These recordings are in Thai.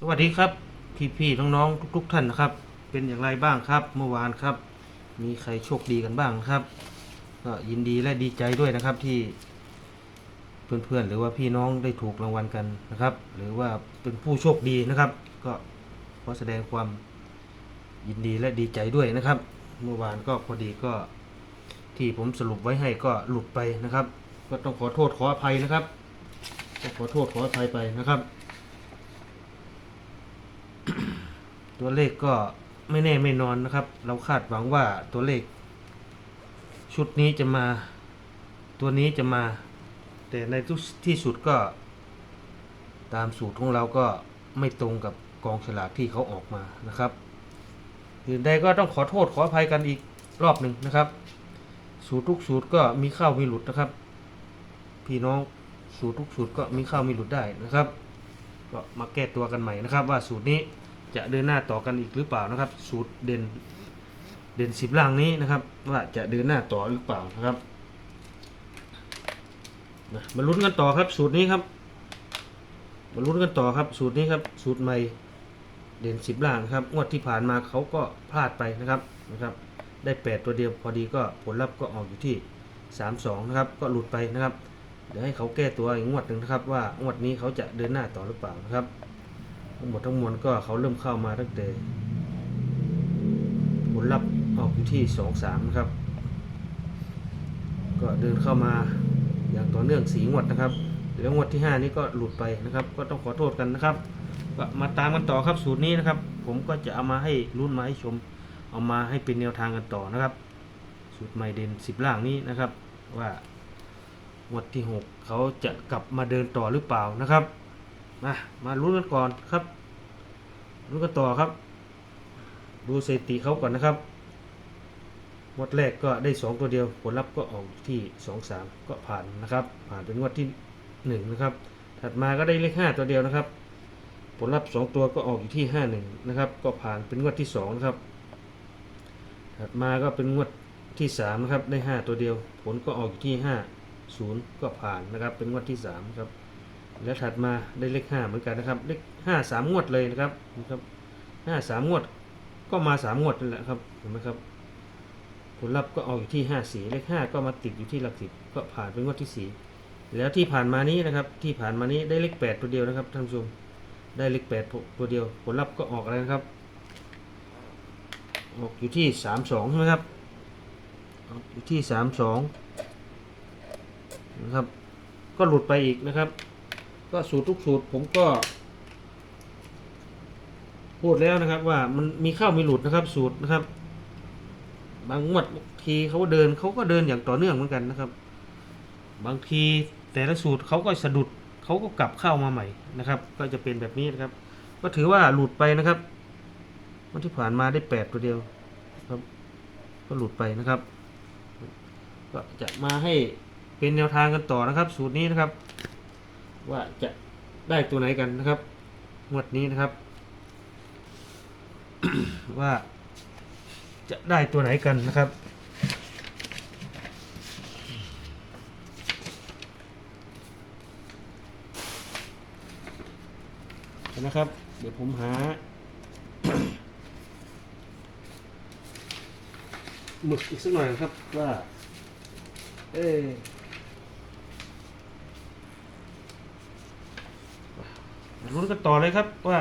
สวัสดีครับพี่ๆน้องๆทุกๆท่านนะครับ เป็นอย่างไรบ้างครับ เมื่อวานครับ มีใครโชคดีกันบ้างครับ ก็ยินดีและดีใจด้วยนะครับที่เพื่อนๆหรือว่าพี่น้องได้ถูกรางวัลกันนะครับ หรือว่าเป็นผู้โชคดีนะครับ ก็ขอแสดงความยินดีและดีใจด้วยนะครับ เมื่อวานก็พอดีก็ที่ผมสรุปไว้ให้ก็หลุดไปนะครับ ก็ต้องขอโทษขออภัยนะครับก็ขอโทษขออภัยไปนะครับ ตัวเลขก็ไม่แน่ไม่นอนนะครับ เราคาดหวังว่าตัวเลข ชุดนี้จะมา ตัวนี้จะมา แต่ในทุกที่สุดก็ ตามสูตรของเราก็ไม่ตรงกับกองฉลากที่เขาออกมานะครับอื่นใดก็ต้องขอโทษขออภัยกันอีกรอบหนึ่งนะครับ สูตรทุกสูตรก็มีเข้ามีหลุดนะครับ พี่น้องสูตรทุกสูตรก็มีเข้ามีหลุดได้นะครับ ก็มาแก้ตัวกันใหม่นะครับ ว่าสูตรนี้ จะเดินหน้าต่อกันอีกหรือเปล่านะครับ สูตรเด่นเด่นสิบล่างนี้นะครับ ว่าจะเดินหน้าต่อหรือเปล่านะครับมาลุ้นกันต่อครับสูตรนี้ครับมาลุ้นกันต่อครับ สูตรนี้ครับ สูตรใหม่เด่นสิบล่างครับงวดที่ผ่านมาเขาก็พลาดไปนะครับนะครับ ได้แปดตัวเดียวพอดีก็ผลลัพธ์ก็ออกอยู่ที่สามสองนะครับก็หลุดไปนะครับเดี๋ยวให้เขาแก้ตัวอีกงวดหนึ่งนะครับว่างวดนี้เขาจะเดินหน้าต่อหรือเปล่านะครับ ทั้งหมดทั้งมวลก็เขาเริ่มเข้ามาตั้งแต่ผลลัพธ์ออกอยู่ที่สองสามครับ ก็เดินเข้ามาอย่างต่อเนื่องสีงวดนะครับ แล้วงวดที่ห้านี้ก็หลุดไปนะครับ ก็ต้องขอโทษกันนะครับก็มาตามกันต่อครับสูตรนี้นะครับ ผมก็จะเอามาให้รุ่นมาให้ชม เอามาให้เป็นแนวทางกันต่อนะครับ สูตรใหม่เด่นสิบล่างนี้นะครับ ว่างวดที่หกเขาจะกลับมาเดินต่อหรือเปล่านะครับ มามาลุ้นกันก่อนครับลุ้นกันต่อครับ ดูสถิติเขาก่อนนะครับงวดแรกก็ได้สองตัวเดียว ผลลัพธ์ก็ออกที่สองสามก็ผ่านนะครับ ผ่านเป็นงวดที่หนึ่งนะครับ ถัดมาก็ได้เลขห้าตัวเดียวนะครับ ผลลัพธ์สองตัวก็ออกอยู่ที่ห้าหนึ่งนะครับ ก็ผ่านเป็นงวดที่สองนะครับ ถัดมาก็เป็นงวดที่สามนะครับ ได้ห้าตัวเดียว ผลก็ออกอยู่ที่ห้าศูนย์ก็ผ่านนะครับ เป็นงวดที่สามครับ แล้วถัดมาได้เลขห้าเหมือนกันนะครับ เลขห้าสามงวดเลยนะครับนะครับห้าสามงวดก็มาสามงวดนั่นแหละครับเห็นไหมครับผลลัพธ์ก็ออกอยู่ที่ห้าสี่เลขห้าก็มาติดอยู่ที่หลักสิบก็ผ่านเป็นงวดที่สี่แล้วที่ผ่านมานี้นะครับที่ผ่านมานี้ได้เลขแปดตัวเดียวนะครับท่านผู้ชมได้เลขแปดตัวเดียว ผลลัพธ์ก็ออกอะไรนะครับออกอยู่ที่สามสองใช่ไหมครับออกอยู่ที่สามสองนะครับ ก็หลุดไปอีกนะครับ ก็สูตรทุกสูตรผมก็ พูดแล้วนะครับว่ามันมีเข้ามีหลุดนะครับ สูตรนะครับ บางงวดบางทีเขาเดินเขาก็เดินอย่างต่อเนื่องเหมือนกันนะครับ บางทีแต่ละสูตรเขาก็สะดุดเขาก็กลับเข้ามาใหม่นะครับ ก็จะเป็นแบบนี้นะครับ ก็ถือว่าหลุดไปนะครับวันที่ผ่านมาได้แปดตัวเดียวครับ ก็หลุดไปนะครับ ก็จะมาให้เป็นแนวทางกันต่อนะครับ สูตรนี้นะครับ ว่าจะได้ตัวไหนกันนะครับงวดนี้นะครับ ว่าจะได้ตัวไหนกันนะครับ นะครับ เดี๋ยวผมหาหมึกอีกสักหน่อยนะครับว่า เอ๊ะมาลุ้นกันต่อเลยครับว่า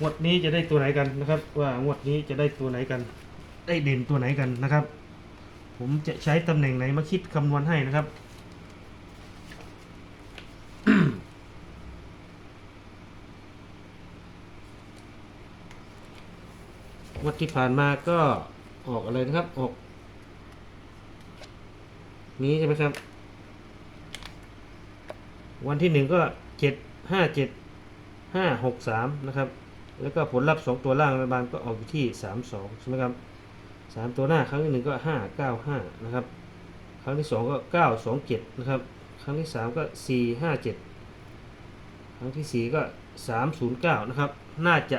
งวดนี้จะได้ตัวไหนกันนะครับ ว่างวดนี้จะได้ตัวไหนกัน ได้เด่นตัวไหนกันนะครับ ผมจะใช้ตำแหน่งไหนมาคิดคำนวณให้นะครับวัดที่ผ่านมาก็ออกอะไรนะครับ ออก นี้ใช่ไหมครับ วันที่หนึ่งก็เจ็ด ห้าเจ็ดห้าหกสามนะครับ แล้วก็ผลลัพธ์สองตัวล่างรัฐบาลก็ออกอยู่ที่สามสองใช่ไหมครับสามตัวหน้าครั้งที่หนึ่งก็ห้าเก้าห้านะครับ ครั้งที่สองก็เก้าสองเจ็ดนะครับ ครั้งที่สามก็สี่ห้าเจ็ดครั้งที่สี่ก็สามศูนย์เก้านะครับ น่าจะ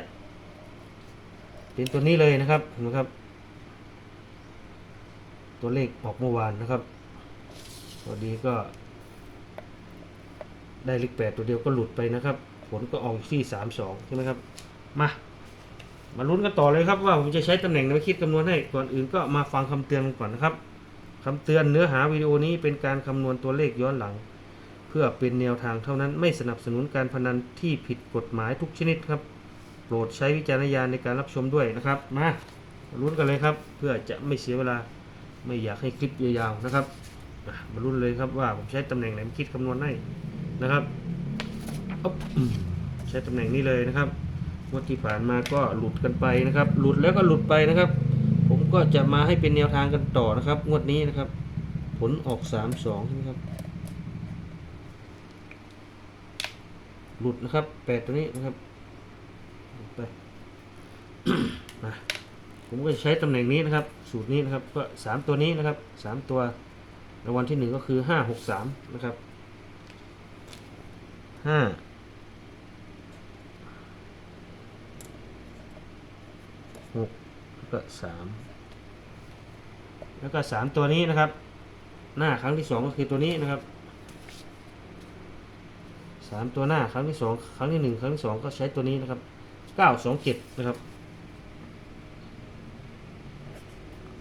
เป็นตัวนี้เลยนะครับเห็นะครับ ตัวเลขออกเมื่อวานนะครับพอดีก็ ได้เลขแปดตัวเดียวก็หลุดไปนะครับ ผลก็ออกที่สามสองใช่ไหมครับ มามาลุ้นกันต่อเลยครับว่าผมจะใช้ตำแหน่งไหนคิดคำนวณให้ก่อนอื่นก็มาฟังคำเตือนกันก่อนนะครับคำเตือนเนื้อหาวิดีโอนี้เป็นการคำนวณตัวเลขย้อนหลัง เพื่อเป็นแนวทางเท่านั้นไม่สนับสนุนการพนันที่ผิดกฎหมายทุกชนิดครับ โปรดใช้วิจารณญาณในการรับชมด้วยนะครับ มาลุ้นกันเลยครับ เพื่อจะไม่เสียเวลาไม่อยากให้คลิปยาวๆนะครับมาลุ้นเลยครับว่าผมใช้ตำแหน่งไหนคิดคำนวณให้ นะครับอ๊บใช้ตำแหน่งนี้เลยนะครับงวดที่ผ่านมาก็หลุดกันไปนะครับ หลุดแล้วก็หลุดไปนะครับ ผมก็จะมาให้เป็นแนวทางกันต่อนะครับ งวดนี้นะครับ ผลออกสามสองใช่ไหมครับ หลุดนะครับแปดตัวนี้นะครับไปมาผมก็จะใช้ตำแหน่งนี้นะครับ สูตรนี้นะครับก็สามตัวนี้นะครับสามตัวรางวัลที่หนึ่งก็คือห้าหกสามนะครับ ห้าหกแล้วก็สามแล้วก็สามตัวนี้นะครับ หน้าครั้งที่สองก็คือตัวนี้นะครับสามตัวหน้าครั้งที่สองครั้งที่หนึ่งครั้งที่สองก็ใช้ตัวนี้นะครับเก้าสองเจ็ดนะครับ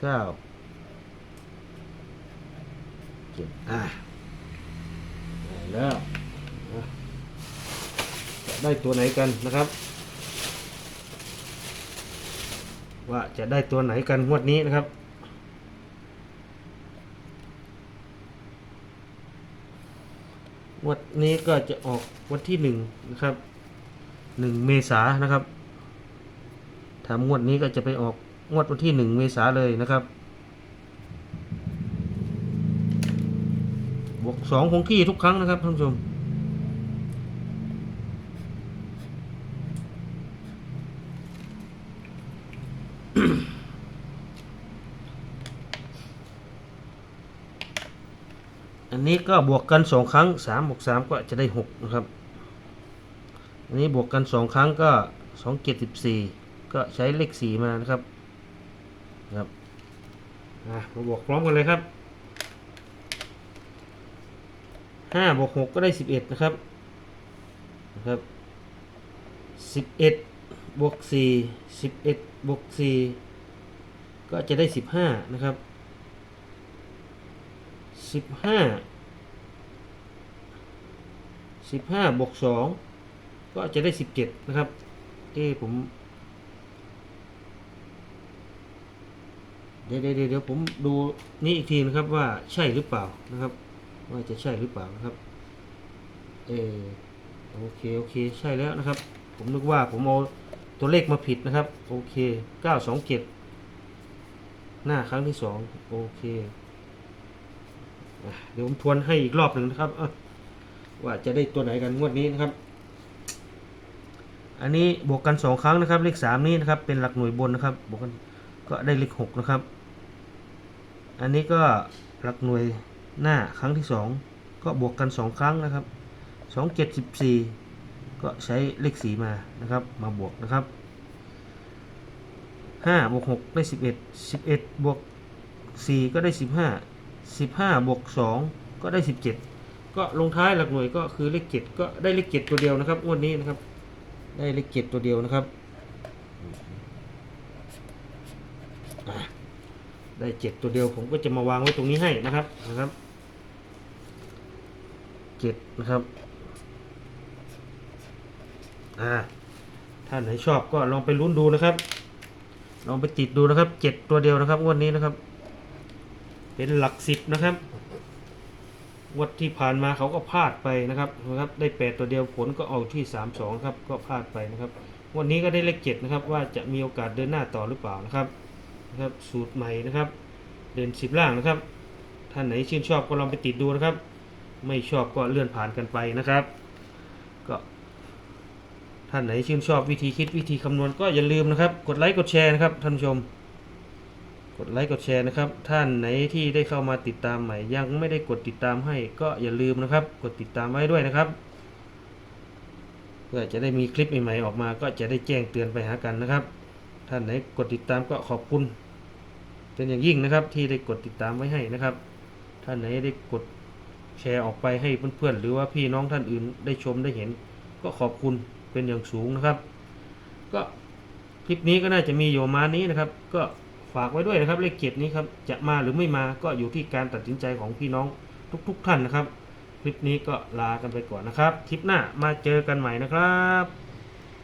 เก้าเจ็ดอะแล้ว ได้ตัวไหนกันนะครับ ว่าจะได้ตัวไหนกันงวดนี้นะครับ วันนี้ก็จะออกวันที่หนึ่งนะครับหนึ่งเมษานะครับทำงวดนี้ก็จะไปออกงวดวันที่หนึ่งเมษาเลยนะครับบวกสองคงที่ทุกครั้งนะครับท่านผู้ชม นี้ก็บวกกันสองครั้งสามบวกสามก็จะได้หกนะครับ อันนี้บวกกันสองครั้งก็สองเจ็ดสิบสี่ก็ใช้เลขสี่มานะครับนะครับมาบวกพร้อมกันเลยครับห้าบวกหกก็ได้สิบเอ็ดนะครับนะครับสิบเอ็ดบวกสี่สิบเอ็ดบวกสี่ก็จะได้สิบห้านะครับสิบห้า สิบห้าบวกสองก็จะได้สิบเจ็ดนะครับเอ้ผม เดี๋ยวเดี๋ยวผมดูนี่อีกทีนะครับว่าใช่หรือเปล่านะครับ ว่าจะใช่หรือเปล่านะครับ เออโอเค โอเค ใช่แล้วนะครับ ผมนึกว่าผมเอาตัวเลขมาผิดนะครับ โอเคเก้าสองเจ็ดหน้าครั้งที่สองโอเค เดี๋ยวผมทวนให้อีกรอบหนึ่งนะครับอะ ว่าจะได้ตัวไหนกันงวดนี้นะครับ อันนี้บวกกันสองครั้งนะครับ เลขสามนี้นะครับ เป็นหลักหน่วยบนนะครับ บวกกันก็ได้เลขหกนะครับ อันนี้ก็หลักหน่วยหน้าครั้งที่สองก็บวกกันสองครั้งนะครับสองเจ็ดสิบสี่ก็ใช้เลขสีมานะครับ มาบวกนะครับห้าบวกหกได้สิบเอ็ดสิบเอ็ดบวกสี่ก็ได้สิบห้าสิบห้าบวกสองก็ได้สิบเจ็ด ก็ลงท้ายหลักหน่วยก็คือเลขเจ็ดก็ได้เลขเจ็ดตัวเดียวนะครับงวดนี้นะครับ ได้เลขเจ็ดตัวเดียวนะครับได้เจ็ดตัวเดียวผมก็จะมาวางไว้ตรงนี้ให้นะครับนะครับเจ็ดนะครับอ่าถ้าไหนชอบก็ลองไปลุ้นดูนะครับ ลองไปติดดูนะครับเจ็ดตัวเดียวนะครับงวดนี้นะครับ เป็นหลักสิบนะครับ งวดที่ผ่านมาเขาก็พลาดไปนะครับนะครับ ได้แปดตัวเดียวผลก็ออกที่สามสองครับก็พลาดไปนะครับวันนี้ก็ได้เลขเจ็ดนะครับ ว่าจะมีโอกาสเดินหน้าต่อหรือเปล่านะครับนะครับ สูตรใหม่นะครับ เดินสิบล่างนะครับ ท่านไหนชื่นชอบก็ลองไปติดดูนะครับ ไม่ชอบก็เลื่อนผ่านกันไปนะครับ ก็ท่านไหนชื่นชอบวิธีคิดวิธีคำนวณก็อย่าลืมนะครับ กดไลค์กดแชร์นะครับท่านผู้ชม กดไลค์กดแชร์นะครับ ท่านไหนที่ได้เข้ามาติดตามใหม่ ยังไม่ได้กดติดตามให้ก็อย่าลืมนะครับ กดติดตามไว้ด้วยนะครับ เพื่อจะได้มีคลิปใหม่ๆออกมา ก็จะได้แจ้งเตือนไปหากันนะครับ ท่านไหนกดติดตามก็ขอบคุณเป็นอย่างยิ่งนะครับที่ได้กดติดตามไว้ให้นะครับ ท่านไหนได้กดแชร์ออกไปให้เพื่อนๆหรือว่าพี่น้องท่านอื่นได้ชมได้เห็น ก็ขอบคุณเป็นอย่างสูงนะครับ ก็คลิปนี้ก็น่าจะมีอยู่มานี้นะครับ ก็ ฝากไว้ด้วยนะครับเลขเจ็ดนี้ครับจะมาหรือไม่มาก็อยู่ที่การตัดสินใจของพี่น้องทุกๆท่านนะครับ คลิปนี้ก็ลากันไปก่อนนะครับ คลิปหน้ามาเจอกันใหม่นะครับ